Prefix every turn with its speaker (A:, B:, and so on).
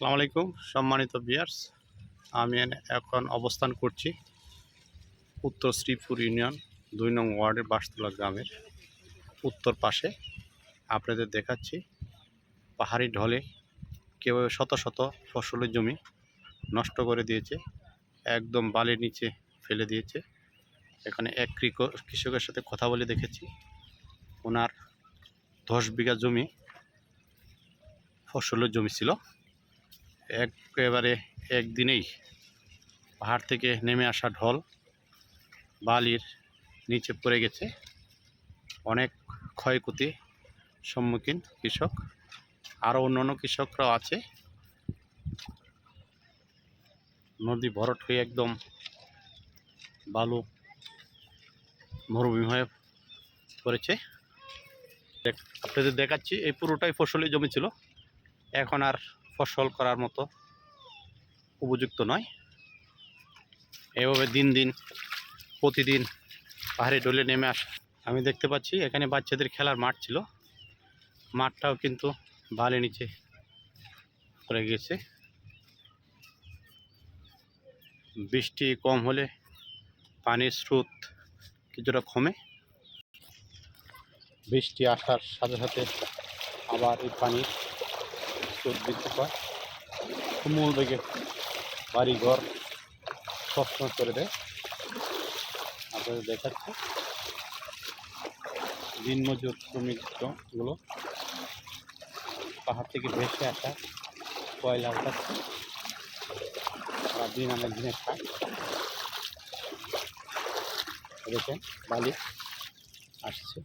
A: আসসালামু আলাইকুম, সম্মানিত বিয়ার্স আমি এখন অবস্থান করছি উত্তর শ্রীপুর ইউনিয়ন, দুই নং ওয়ার্ডের বাসতলা গ্রামের উত্তর পাশে। আপনাদের দেখাচ্ছি পাহাড়ি ঢলে কীভাবে শত শত ফসলের জমি নষ্ট করে দিয়েছে, একদম বালির নিচে ফেলে দিয়েছে। এখানে এক কৃষকের সাথে কথা বলে দেখেছি। ওনার দশ বিঘা জমি ফসলের জমি ছিল। একেবারে একদিনেই পাহাড় থেকে নেমে আসা ঢল বালির নিচে পড়ে গেছে। অনেক ক্ষয়ক্ষতি সম্মুখীন কৃষক আরও অন্যান্য কৃষকরাও আছে। নদী ভরট হয়ে একদম বালু মরুভূমি হয়ে পড়েছে। আপনাদের দেখাচ্ছি, এই পুরোটাই ফসলের জমি ছিল। এখন আর ফসল করার মতো উপযুক্ত নয়। এভাবে দিন দিন, প্রতিদিন পাহাড়ে ডলে নেমে আসা। আমি দেখতে পাচ্ছি, এখানে বাচ্চাদের খেলার মাঠ ছিল। মাঠটাও কিন্তু বালে নিচে পড়ে গেছে। বৃষ্টি কম হলে পানির স্রোত কিছুটা কমে। বৃষ্টি আসার সাথে সাথে আবার এই পানির স্রোত বৃদ্ধি পায় তুমুল বেগে বাড়ি ঘর সবসময় করে দেয় আপনাদের দেখাচ্ছে। দিনমজুর শ্রমিকগুলো পাহাড় থেকে ভেসে আসা কয়লা উঠাচ্ছে। দিন আনে দিনে খায় দেখেন বালি আসছে।